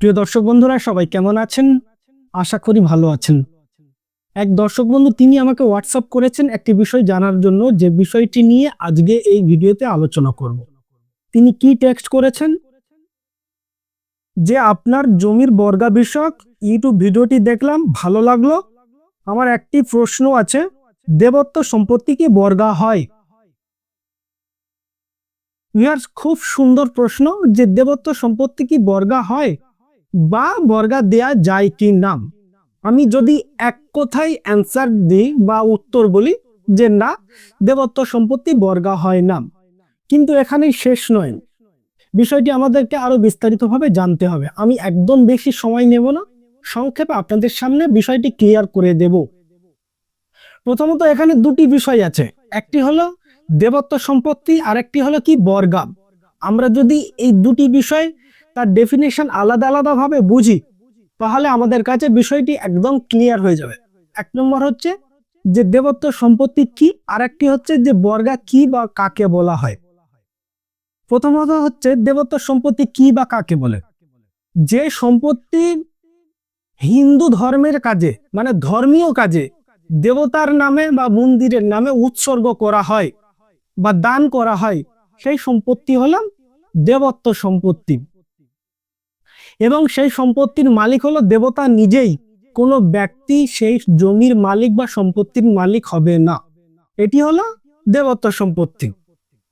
প্রিয় দর্শক বন্ধুরা, সবাই কেমন আছেন? আশা করি ভালো আছেন। এক দর্শক বন্ধু, তিনি আমাকে হোয়াটসঅ্যাপ করেছেন একটি বিষয় জানার জন্য, যে বিষয়টি নিয়ে আজকে এই ভিডিওতে আলোচনা করব। তিনি কি টেক্সট করেছেন? যে আপনার জমির বর্গা বিষয়ক ইউটিউব ভিডিওটি দেখলাম, ভালো লাগল। আমার একটি প্রশ্ন আছে, দেবত্ব সম্পত্তি কি বর্গা হয়? ইয়ার খুব সুন্দর প্রশ্ন, যে দেবত্ব সম্পত্তি কি বর্গা হয়? বা বর্গা দেয়া যায় কি না? আমি যদি এক কথায় অ্যান্সার দিই বা উত্তর বলি যে না, দেবত্ব সম্পত্তি বর্গা হয় না। কিন্তু এখানেই শেষ নয়। বিষয়টি আমাদেরকে আরও বিস্তারিতভাবে জানতে হবে। আমি একদম বেশি সময় নেব না। সংক্ষেপে আপনাদের সামনে বিষয়টি ক্লিয়ার করে দেব। প্রথমত এখানে দুটি বিষয় আছে। একটি হলো দেবত্ব সম্পত্তি আর একটি হলো কি বর্গা। আমরা যদি এই দুটি বিষয় তার ডেফিনেশন আলাদা আলাদা ভাবে বুঝি, তাহলে আমাদের কাছে বিষয়টি একদম ক্লিয়ার হয়ে যাবে। এক নম্বর হচ্ছে যে দেবত্ব সম্পত্তি কি আর একটি হচ্ছে যে বর্গা কি বা কাকে বলা হয়। প্রথমত হচ্ছে দেবত্ব সম্পত্তি কি বা কাকে বলে? যে সম্পত্তি হিন্দু ধর্মের কাজে মানে ধর্মীয় কাজে দেবতার নামে বা মন্দিরের নামে উৎসর্গ করা হয় বা দান করা হয়, সেই সম্পত্তি হলো দেবত্ব সম্পত্তি। এবং সেই সম্পত্তির মালিক হলো দেবতা নিজেই। কোনো ব্যক্তি সেই জমির মালিক বা সম্পত্তির মালিক হবে না। এটি হলো দেবত্ব সম্পত্তি।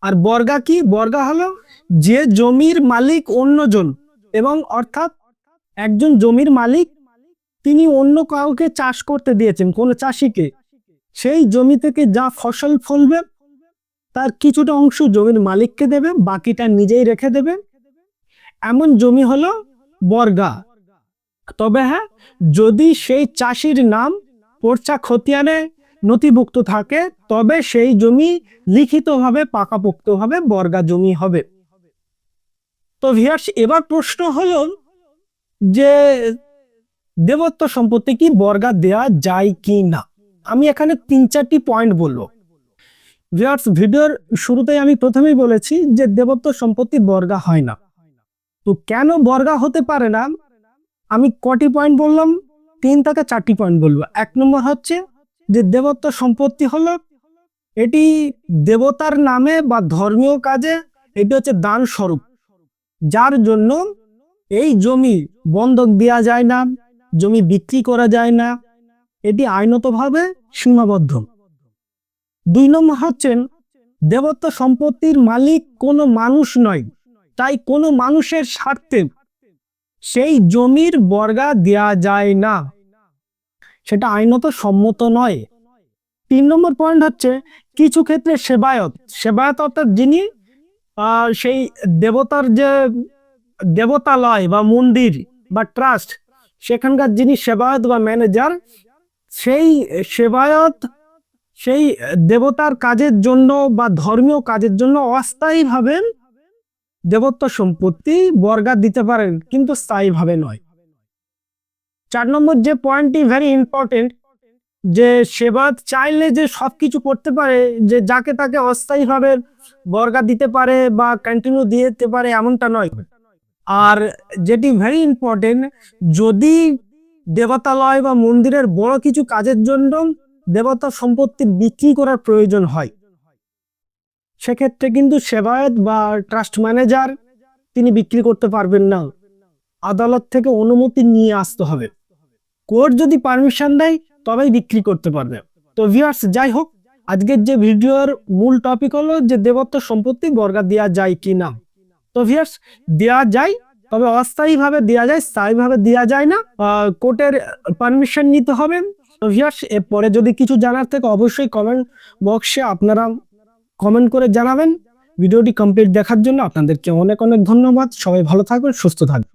আর বর্গা কি? বর্গা হলো যে জমির মালিক অন্যজন এবং অর্থাৎ একজন জমির মালিক তিনি অন্য কাউকে চাষ করতে দিয়েছেন, কোন চাষিকে। সেই জমি থেকে যা ফসল ফলবে, তার কিছুটা অংশ জমির মালিককে দেবে, বাকিটা নিজেই রেখে দেবে। এমন জমি হলো বর্গা। তবে হ্যাঁ যদি সেই চাষির নাম পর্চা খতিয়ানে নথিভুক্ত থাকে, তবে সেই জমি লিখিতভাবে, পাকাপোক্তভাবে বর্গা জমি হবে। তো ভিয়ার্স এবার প্রশ্ন হল যে দেবত্ব সম্পত্তি কি বর্গা দেয়া যায় কি না? আমি এখানে তিন চারটি পয়েন্ট বলব। ভিউয়ার্স, ভিডিওর শুরুতেই আমি প্রথমেই বলেছি যে দেবত্ব সম্পত্তি বর্গা হয় না। তো কেন বর্গা হতে পারে না? আমি কটি পয়েন্ট বললাম? তিন থেকে চারটি পয়েন্ট বলব। এক নম্বর হচ্ছে যে দেবত্ব সম্পত্তি হলো, এটি দেবতার নামে বা ধর্মীয় কাজে এটি হচ্ছে দান স্বরূপ। যার জন্য এই জমি বন্ধক দেওয়া যায় না, জমি বিক্রি করা যায় না, এটি আইনতভাবে সীমাবদ্ধ। দুই নম্বর হচ্ছেন দেবত্ব সম্পত্তির মালিক কোনো মানুষ নয়। তাই কোনো মানুষের স্বার্থে সেই জমির বর্গা দেয়া যায় না। সেটা আইনত সম্মত নয়। তিন নম্বর পয়েন্ট হচ্ছে কিছু ক্ষেত্রে সেবায়ত। সেবায়ত অর্থাৎ যিনি সেই দেবতার যে দেবতালয় বা মন্দির বা ট্রাস্ট সেখানকার যিনি সেবায়ত বা ম্যানেজার সেই সেবায়ত, সেই দেবতার কাজের জন্য বা ধর্মীয় কাজের জন্য অস্থায়ীভাবে দেবত্ব সম্পত্তি বর্গা দিতে পারেন, কিন্তু স্থায়ীভাবে নয়। চার নম্বর যে পয়েন্টটি ভেরি ইম্পর্টেন্ট যে সেবায়ত চাইলে যে সব কিছু করতে পারে, যে যাকে তাকে অস্থায়ীভাবে বর্গা দিতে পারে বা কন্টিনিউ দিয়ে দিতে পারে এমনটা নয়। আর যেটি ভেরি ইম্পর্টেন্ট যদি দেবতালয় বা মন্দিরের বড় কিছু কাজের জন্য দেবতা সম্পত্তি বিক্রি করার প্রয়োজন হয় সেক্ষেত্রে কিন্তু সেবায়ত বা ট্রাস্ট ম্যানেজার তিনি বিক্রি করতে পারবেন না। আদালত থেকে অনুমতি নিয়ে আসতে হবে। কোর্ট যদি পারমিশন দেয়, তবেই বিক্রি করতে পারবে। তো ভিউয়ার্স, যাই হোক, আজকের যে ভিডিওর মূল টপিক হলো যে দেবত্ব সম্পত্তি বর্গা দেওয়া যায় কি না। তো ভিউয়ার্স দেওয়া যায়, তবে অস্থায়ীভাবে দেওয়া যায়, স্থায়ীভাবে দেওয়া যায় না কোর্টের পারমিশন নিতে হবে। তো ভিউয়ার্স, এরপরে যদি কিছু জানার থেকে, অবশ্যই কমেন্ট বক্সে আপনারা কমেন্ট করে জানাবেন। ভিডিওটি কমপ্লিট দেখার জন্য আপনাদেরকে অনেক অনেক ধন্যবাদ। সবাই ভালো থাকবেন, সুস্থ থাকবেন।